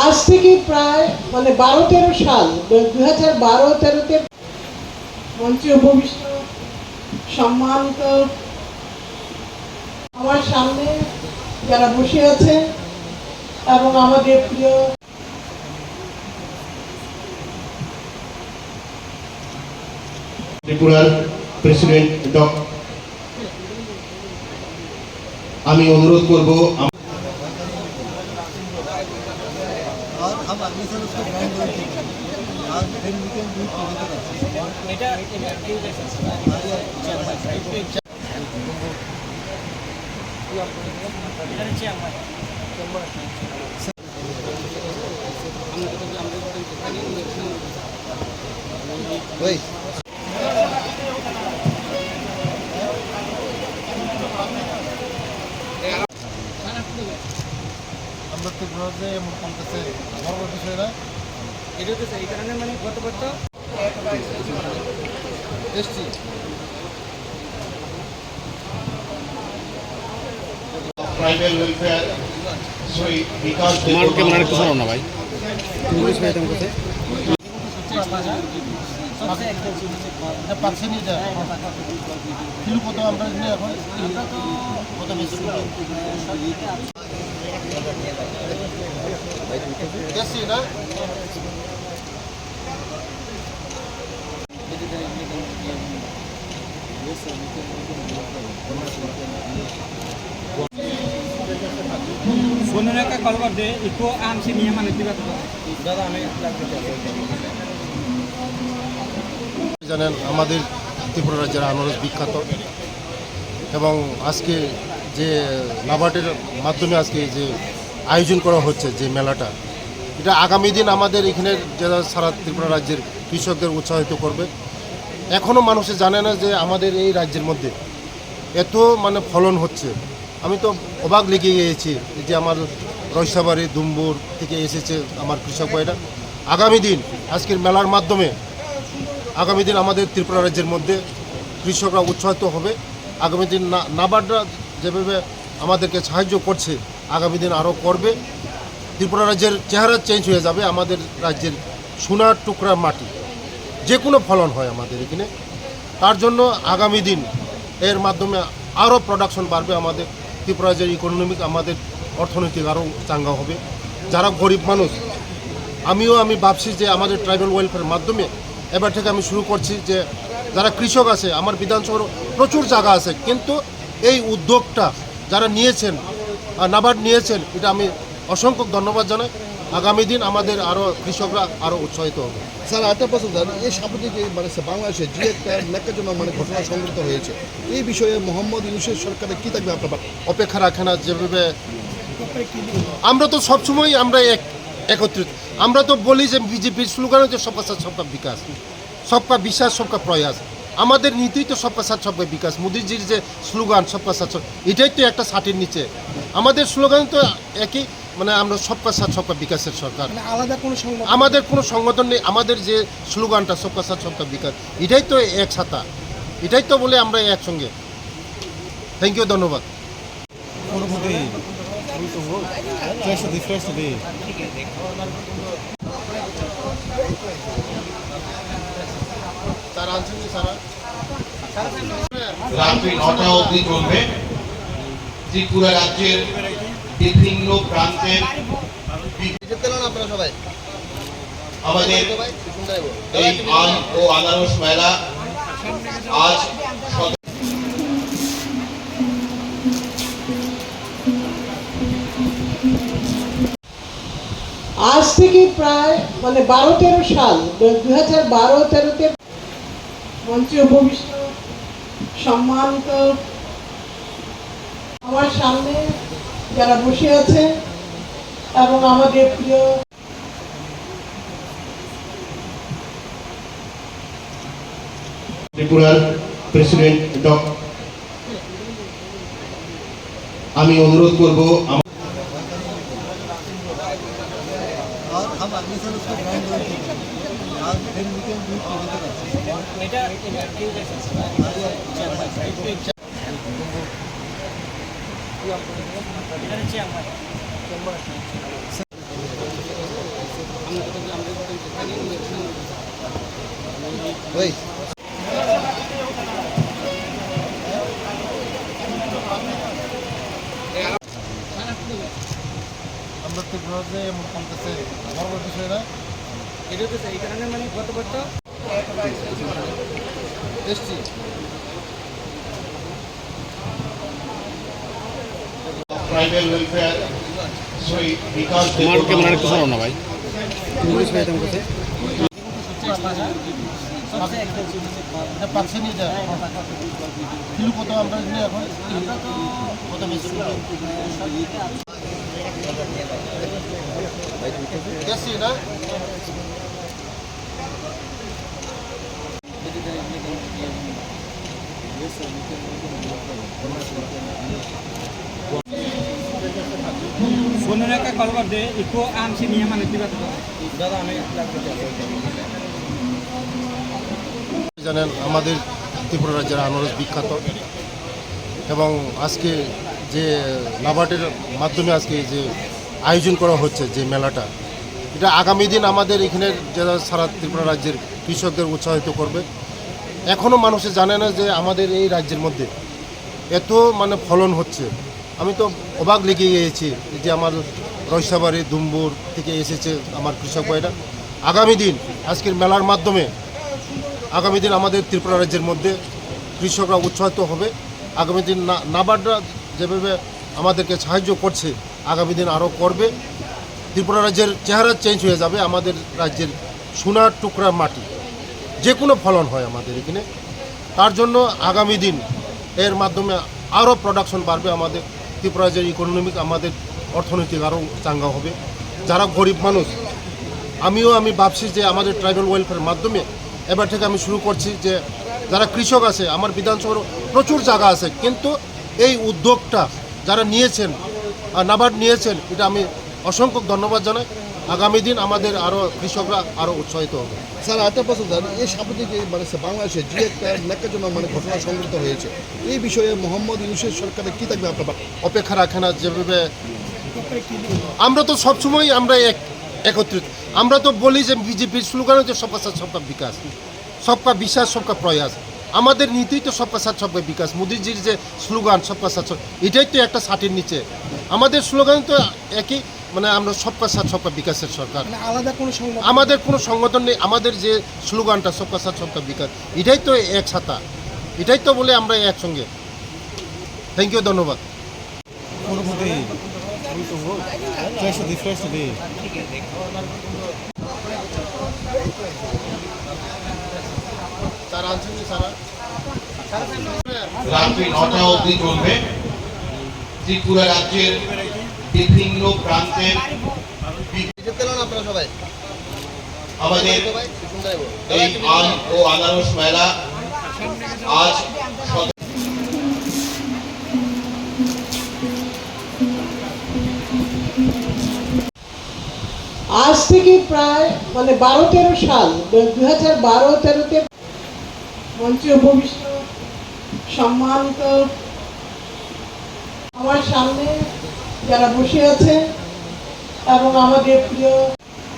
আজ থেকে প্রায় মানে বারো তেরো সাল দু হাজার বারো তেরোতে মঞ্চে উপবিষ্ট, সম্মানিত আমার সামনে যারা বসে আছে এবং আমাদের প্রিয় ত্রিপুরার প্রেসিডেন্ট ডক, আমি অনুরোধ করব और हम आगे से उसको ग्राइंड करेंगे और फिर वी कैन डू टुगेदर ওই এটা তো এই কারণে মানে গত বছর? এসছি। ট্রাইবেল ওয়েলফেয়ার শ্রী বিকাশ তোমার ক্যামেরা একটু সরাও না ভাই। পাচ্ছি নি যা কিলো কত আমরা এখানে কত বেশি না মানে জানেন, আমাদের ত্রিপুরা রাজ্যের আনারস বিখ্যাত। এবং আজকে যে নাবার্ডের মাধ্যমে আজকে যে আয়োজন করা হচ্ছে যে মেলাটা, এটা আগামী দিন আমাদের এখানের যারা সারা ত্রিপুরা রাজ্যের কৃষকদের উৎসাহিত করবে। এখনও মানুষে জানে না যে আমাদের এই রাজ্যের মধ্যে এত মানে ফলন হচ্ছে। আমি তো অবাক লেগে গিয়েছি যে আমার রয়সাবাড়ি দুম্বুর থেকে এসেছে আমার কৃষক ভাইরা। আগামী দিন, আজকের মেলার মাধ্যমে, আগামী দিন আমাদের ত্রিপুরা রাজ্যের মধ্যে কৃষকরা উৎসাহিত হবে। আগামী দিন নাবার্ডরা যেভাবে আমাদেরকে সাহায্য করছে, আগামী দিন আরও করবে। ত্রিপুরা রাজ্যের চেহারা চেঞ্জ হয়ে যাবে আমাদের রাজ্যের সোনার টুকরা মাটি। যে কোনো ফলন হয় আমাদের এখানে। তার জন্য আগামী দিন এর মাধ্যমে আরও প্রোডাকশন বাড়বে আমাদের। ত্রিপুরা রাজ্যের ইকোনমিক আমাদের অর্থনৈতিক আরও চাঙ্গা হবে। যারা গরিব মানুষ, আমিও আমি ভাবছি যে আমাদের ট্রাইবাল ওয়েলফেয়ারের মাধ্যমে এবার থেকে আমি শুরু করছি যে যারা কৃষক আছে, আমার বিধানসভার প্রচুর জায়গা আছে, কিন্তু এই উদ্যোগটা যারা নিয়েছেন নাবার্ড নিয়েছেন, এটা আমি অসংখ্য ধন্যবাদ জানাই। আগামী দিন আমাদের আরও কৃষকরা আরও উৎসাহিত হবে। স্যার একটা প্রশ্ন স্যার এই সাম্প্রতিক মানে বাংলাদেশে যে একটা ন্যাক্কাজনক মানে ঘটনা সংঘটিত হয়েছে, এই বিষয়ে মোহাম্মদ ইউনুসের সরকারের কি থাকবে আপনার অপেক্ষা রাখে না যেভাবে আমরা তো সবসময় আমরা এক, একত্রিত। আমরা তো বলি যে বিজেপির স্লোগান হচ্ছে সবকা সাথ সবকা বিকাশ। সবকা বিশ্বাস সবকা প্রয়াস। আমাদের নীতিই তো সবকা সাথ সবকা বিকাশ। মোদিজির যে স্লোগান সবকা সাথ এটাই তো একটা ষাটের নিচে। আমাদের স্লোগান তো একই। মানে আমরা সবকা সাথ সবকা বিকাশের সরকার। আলাদা কোনো আমাদের কোনো সংগঠন নেই আমাদের যে স্লোগানটা সবকা সাথ সবকা বিকাশ এটাই তো এক ছাতা। এটাই তো বলে আমরা একসঙ্গে। থ্যাংক ইউ ধন্যবাদ। রাত্রি নটা অবধি চলবে। ত্রিপুরা রাজ্যের বিভিন্ন প্রান্তের আমাদের। এই আম ও আনারস মেলা আজ আজ থেকে প্রায় মানে বারো তেরো সাল দু হাজার বারো তেরোতে মঞ্চে উপবিষ্ট সম্মানিত আমার সামনে যারা বসে আছে এবং আমাদের প্রিয় ত্রিপুরার প্রেসিডেন্ট ডক আমি অনুরোধ করব আম- আমার ওই। আমরা ত্রিপুরাতে এমন করতেছে গর্বের বিষয় না। এটা তো এই কারণে মানে গত বছর এসছি। ট্রাইবেল ওয়েলফেয়ার শ্রী বিকাশ দেব না ভাই নি যা কিলো কত আমরা এখানে কত বেশি গেছি না Sebenarnya kan kalau ada ini জানেন আমাদের ত্রিপুরা রাজ্যের আনারস বিখ্যাত। এবং আজকে যে নাবার্ডের মাধ্যমে আজকে যে আয়োজন করা হচ্ছে যে মেলাটা এটা আগামী দিন আমাদের এখানে যারা সারা ত্রিপুরা রাজ্যের কৃষকদের উৎসাহিত করবে। এখনও মানুষে জানে না যে আমাদের এই রাজ্যের মধ্যে এত মানে ফলন হচ্ছে। আমি তো অবাক লেগে গিয়েছি যে আমার রয়সাবাড়ি দুম্বুর থেকে এসেছে আমার কৃষক ভাইরা। আগামী দিন, আজকের মেলার মাধ্যমে, আগামী দিন আমাদের ত্রিপুরা রাজ্যের মধ্যে কৃষকরা উৎসাহিত হবে। আগামী দিন নাবার্ডরা যেভাবে আমাদেরকে সাহায্য করছে, আগামী দিন আরও করবে। ত্রিপুরা রাজ্যের চেহারা চেঞ্জ হয়ে যাবে আমাদের রাজ্যের সোনার টুকরা মাটি। যে কোনো ফলন হয় আমাদের এখানে। তার জন্য আগামী দিন এর মাধ্যমে আরও প্রোডাকশন বাড়বে আমাদের ত্রিপুরা যে ইকোনমিক আমাদের অর্থনৈতিক আরও চাঙ্গা হবে। যারা গরিব মানুষ, আমিও আমি ভাবছি যে আমাদের ট্রাইবাল ওয়েলফেয়ারের মাধ্যমে এবার থেকে আমি শুরু করছি যে যারা কৃষক আছে, আমার বিধানসভার প্রচুর জায়গা আছে, কিন্তু এই উদ্যোগটা যারা নিয়েছেন নাবার্ড নিয়েছেন, এটা আমি অসংখ্য ধন্যবাদ জানাই। আগামী দিন আমাদের আরও কৃষকরা আরও উৎসাহিত হবে। স্যার একটা প্রশ্ন স্যার এই সাম্প্রতিক মানে বাংলাদেশে যে একটা ন্যাক্কাজনক মানে ঘটনা সংঘটিত হয়েছে এই বিষয়ে মোহাম্মদ ইউনুসের সরকারের কি থাকবে আপনার অপেক্ষা রাখে না যেভাবে আমরা তো সবসময় আমরা এক একত্রিত। আমরা তো বলি যে বিজেপির স্লোগান হচ্ছে সবকা সাথ সবকা বিকাশ। সবকা বিশ্বাস সবকা প্রয়াস। আমাদের নীতিই তো সবকা সাথ সবকা বিকাশ। মোদিজির যে স্লোগান সবকা সাথ এটাই তো একটা ষাটের নিচে। আমাদের স্লোগান তো একই। মানে আমরা সবকা সাথ সবকা বিকাশের সরকার। আলাদা কোনো আমাদের কোনো সংগঠন নেই আমাদের যে স্লোগানটা সবকা সাথ সবকা বিকাশ এটাই তো এক ছাতা। এটাই তো বলে আমরা একসঙ্গে। থ্যাংক ইউ ধন্যবাদ। রাত্রি নটা অবধি চলবে। ত্রিপুরা রাজ্যের বিভিন্ন প্রান্তের আমাদের এই আম ও আনারস মেলা আজ আজ থেকে প্রায় মানে বারো তেরো সাল দু হাজার বারো তেরোতে মঞ্চে উপবিষ্ট সম্মানিত আমার সামনে যারা বসে আছে এবং আমাদের প্রিয়